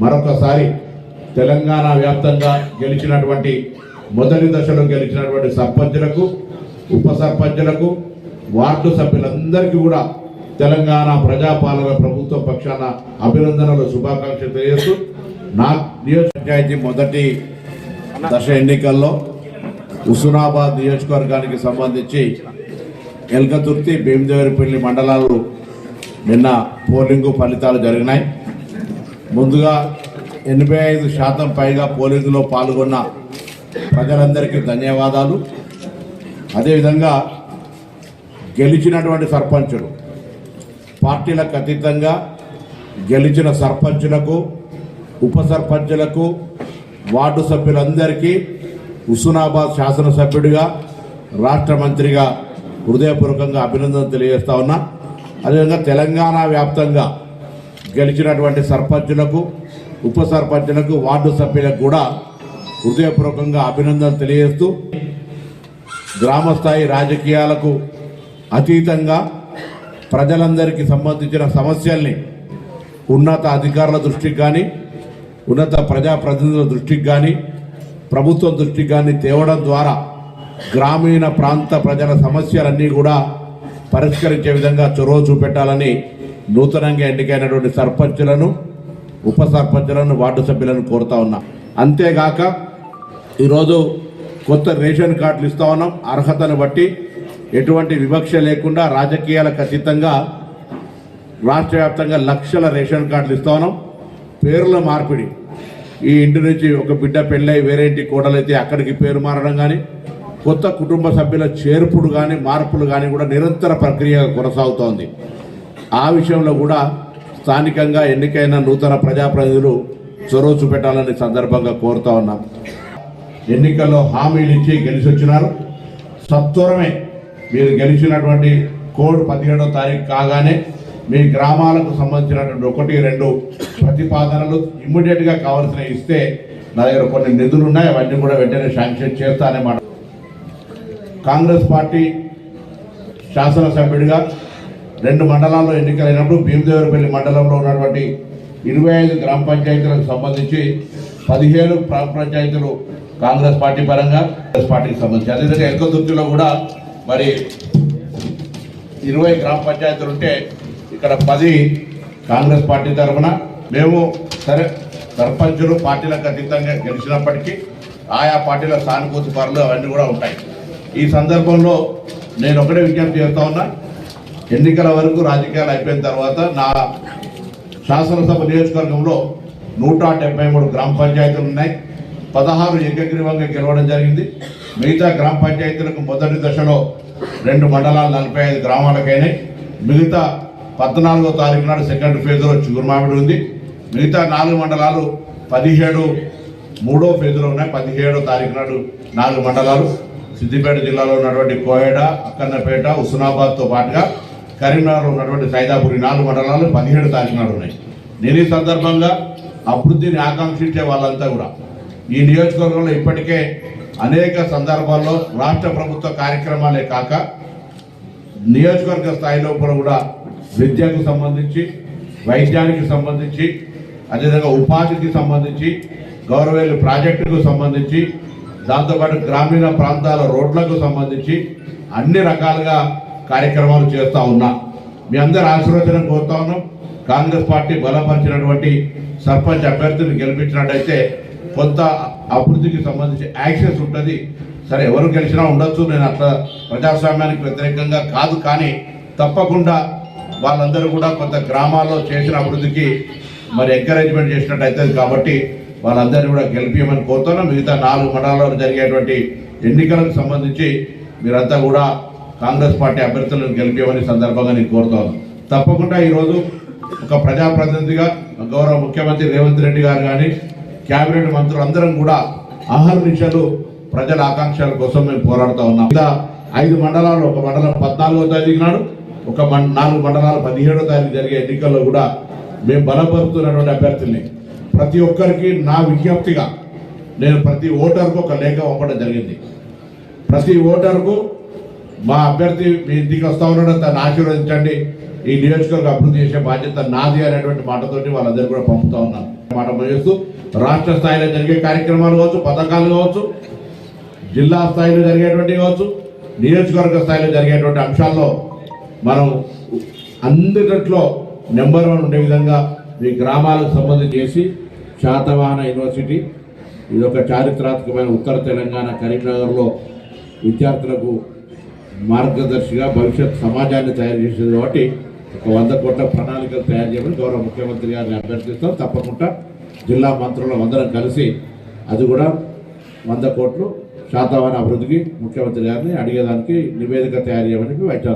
మరొకసారి తెలంగాణ వ్యాప్తంగా గెలిచినటువంటి మొదటి దశలో గెలిచినటువంటి సర్పంచులకు ఉప సర్పంచులకు వార్డు సభ్యులందరికీ కూడా తెలంగాణ ప్రజాపాలన ప్రభుత్వ పక్షాన అభినందనలు శుభాకాంక్షలు తెలియజేస్తూ నా పంచాయతీ మొదటి దశ ఎన్నికల్లో హుస్నాబాద్ నియోజకవర్గానికి సంబంధించి ఎల్కతుర్తి భీమదేవరిపల్లి మండలాలు నిన్న పోలింగు ఫలితాలు జరిగినాయి. ముందుగా ఎనభై ఐదు శాతం పైగా పోలింగులో పాల్గొన్న ప్రజలందరికీ ధన్యవాదాలు. అదేవిధంగా గెలిచినటువంటి సర్పంచులు పార్టీలకు అతీతంగా గెలిచిన సర్పంచులకు ఉప సర్పంచులకు వార్డు సభ్యులందరికీ హుస్నాబాద్ శాసనసభ్యుడిగా రాష్ట్ర మంత్రిగా హృదయపూర్వకంగా అభినందనలు తెలియజేస్తా ఉన్నా. అదేవిధంగా తెలంగాణ వ్యాప్తంగా గెలిచినటువంటి సర్పంచులకు ఉప సర్పంచులకు వార్డు సభ్యులకు కూడా హృదయపూర్వకంగా అభినందనలు తెలియజేస్తూ గ్రామస్థాయి రాజకీయాలకు అతీతంగా ప్రజలందరికీ సంబంధించిన సమస్యల్ని ఉన్నత అధికారుల దృష్టికి కానీ ఉన్నత ప్రజాప్రతినిధుల దృష్టికి కానీ ప్రభుత్వం దృష్టికి కానీ తేవడం ద్వారా గ్రామీణ ప్రాంత ప్రజల సమస్యలన్నీ కూడా పరిష్కరించే విధంగా చొరవ చూపెట్టాలని నూతనంగా ఎన్నికైనటువంటి సర్పంచులను ఉప సర్పంచులను వార్డు సభ్యులను కోరుతా ఉన్నా. అంతేగాక ఈరోజు కొత్త రేషన్ కార్డులు ఇస్తా ఉన్నాం. అర్హతను బట్టి ఎటువంటి వివక్ష లేకుండా రాజకీయాలకు అతీతంగా రాష్ట్ర వ్యాప్తంగా లక్షల రేషన్ కార్డులు ఇస్తా ఉన్నాం. పేర్ల మార్పిడి. ఈ ఇంటి నుంచి ఒక బిడ్డ పెళ్ళై వేరే ఇంటి కోడలైతే అక్కడికి పేరు మారడం కానీ కొత్త కుటుంబ సభ్యుల చేర్పుడు కానీ మార్పులు కానీ కూడా నిరంతర ప్రక్రియ కొనసాగుతోంది. ఆ విషయంలో కూడా స్థానికంగా ఎన్నికైన నూతన ప్రజాప్రతినిధులు చొరవ చూపెట్టాలని సందర్భంగా కోరుతా ఉన్నాం. ఎన్నికల్లో హామీలు ఇచ్చి గెలిచి వచ్చినారు సత్వరమే మీరు గెలిచినటువంటి కోడ్ పదిహేడో తారీఖు కాగానే మీ గ్రామాలకు సంబంధించినటువంటి ఒకటి రెండు ప్రతిపాదనలు ఇమ్మీడియట్గా కావాల్సిన ఇస్తే నా దగ్గర కొన్ని నిధులు ఉన్నాయి అవన్నీ కూడా వెంటనే శాంక్షన్ చేస్తానన్నమాట కాంగ్రెస్ పార్టీ శాసనసభ్యుడిగా రెండు మండలాల్లో ఎన్నికలైనప్పుడు భీమదేవరపల్లి మండలంలో ఉన్నటువంటి ఇరవై ఐదు గ్రామ పంచాయతీలకు సంబంధించి పదిహేను గ్రామ పంచాయతీలు కాంగ్రెస్ పార్టీ పరంగా కాంగ్రెస్ పార్టీకి సంబంధించి. అదేవిధంగా ఎల్కదుర్తిలో కూడా మరి ఇరవై గ్రామ పంచాయతీలు ఉంటే ఇక్కడ పది కాంగ్రెస్ పార్టీ తరఫున మేము సరే సర్పంచులు పార్టీలకు అతీతంగా గెలిచినప్పటికీ ఆయా పార్టీల సానుభూతి పనులు అవన్నీ కూడా ఉంటాయి. ఈ సందర్భంలో నేను ఒకటే విజ్ఞప్తి చేస్తా ఉన్నా. ఎన్నికల వరకు రాజకీయాలు అయిపోయిన తర్వాత నా శాసనసభ నియోజకవర్గంలో నూట డెబ్బై మూడు గ్రామ పంచాయతీలు ఉన్నాయి. పదహారు ఏకగ్రీవంగా గెలవడం జరిగింది. మిగతా గ్రామ పంచాయతీలకు మొదటి దశలో రెండు మండలాలు నలభై ఐదు గ్రామాలకైనాయి. మిగతా పద్నాలుగో తారీఖు నాడు సెకండ్ ఫేజ్లో చిగురుమామిడి ఉంది. మిగతా నాలుగు మండలాలు పదిహేడు మూడో ఫేజ్లో ఉన్నాయి. పదిహేడో తారీఖు నాడు నాలుగు మండలాలు. సిద్దిపేట జిల్లాలో ఉన్నటువంటి కోయడ అక్కన్నపేట హుస్నాబాద్తో పాటుగా కరీంనగర్లో ఉన్నటువంటి సైదాపూరి నాలుగు మండలాలు పదిహేడు తారీఖు నాడు ఉన్నాయి. నేను ఈ సందర్భంగా అభివృద్ధిని ఆకాంక్షించే వాళ్ళంతా కూడా ఈ నియోజకవర్గంలో ఇప్పటికే అనేక సందర్భాల్లో రాష్ట్ర ప్రభుత్వ కార్యక్రమాలే కాక నియోజకవర్గ స్థాయిలో కూడా విద్యకు సంబంధించి వైద్యానికి సంబంధించి అదేవిధంగా ఉపాధికి సంబంధించి గౌరవేలు ప్రాజెక్టుకు సంబంధించి దాంతోపాటు గ్రామీణ ప్రాంతాల రోడ్లకు సంబంధించి అన్ని రకాలుగా కార్యక్రమాలు చేస్తూ ఉన్నా. మీ అందరి ఆశీర్వచనం కోరుతా ఉన్నాం. కాంగ్రెస్ పార్టీ బలపరిచినటువంటి సర్పంచ్ అభ్యర్థిని గెలిపించినట్టయితే కొంత అభివృద్ధికి సంబంధించి యాక్సెస్ ఉంటుంది. సరే ఎవరు గెలిచినా ఉండొచ్చు. నేను అట్లా ప్రజాస్వామ్యానికి వ్యతిరేకంగా కాదు. కానీ తప్పకుండా వాళ్ళందరూ కూడా కొంత గ్రామాల్లో చేసిన అభివృద్ధికి మరి ఎంకరేజ్మెంట్ చేసినట్టు అవుతుంది కాబట్టి వాళ్ళందరినీ కూడా గెలిపించమని కోరుతున్నాం. మిగతా నాలుగు మండలాల్లో జరిగేటువంటి ఎన్నికలకు సంబంధించి మీరంతా కూడా కాంగ్రెస్ పార్టీ అభ్యర్థులను గెలిపించమని సందర్భంగా నేను కోరుతాను తప్పకుండా ఈరోజు ఒక ప్రజాప్రతినిధిగా గౌరవ ముఖ్యమంత్రి రేవంత్ రెడ్డి గారు కానీ కేబినెట్ మంత్రులందరం కూడా అహర్నిశలు ప్రజల ఆకాంక్షల కోసం మేము పోరాడుతూ ఉన్నాం. ఇంకా ఐదు మండలాలు ఒక మండలం పద్నాలుగో తారీఖు నాడు ఒక మం- నాలుగు మండలాలు పదిహేడో తారీఖు జరిగే ఎన్నికల్లో కూడా మేము బలపరుస్తున్నటువంటి అభ్యర్థుల్ని ప్రతి ఒక్కరికి నా విజ్ఞప్తిగా నేను ప్రతి ఓటర్కు ఒక లేఖ పంపడం జరిగింది. ప్రతి ఓటర్కు మా అభ్యర్థి మీ ఇంటికి వస్తా ఉన్నాడు ఆశీర్వదించండి. ఈ నియోజకవర్గ అభివృద్ధి చేసే బాధ్యత నాది అనేటువంటి మాటతోటి వాళ్ళందరూ కూడా పంపుతా ఉన్నాను మాట చేస్తూ రాష్ట్ర స్థాయిలో జరిగే కార్యక్రమాలు కావచ్చు పథకాలు కావచ్చు జిల్లా స్థాయిలో జరిగేటువంటి కావచ్చు నియోజకవర్గ స్థాయిలో జరిగేటువంటి అంశాల్లో మనం అందరిలో నెంబర్ వన్ ఉండే విధంగా మీ గ్రామాలకు సంబంధించి చేసి శాతవాహన యూనివర్సిటీ ఇది ఒక చారిత్రాత్మకమైన ఉత్తర తెలంగాణ కరీంనగర్లో విద్యార్థులకు మార్గదర్శిగా భవిష్యత్ సమాజాన్ని తయారు చేసేది కాబట్టి ఒక వంద కోట్ల ప్రణాళికలు తయారు చేయమని గౌరవ ముఖ్యమంత్రి గారిని అభ్యర్థిస్తాం. తప్పకుండా జిల్లా మంత్రులు అందరం కలిసి అది కూడా వంద కోట్లు శాతవాహన అభివృద్ధికి ముఖ్యమంత్రి గారిని అడిగేదానికి నివేదిక తయారు చేయమని వైద్య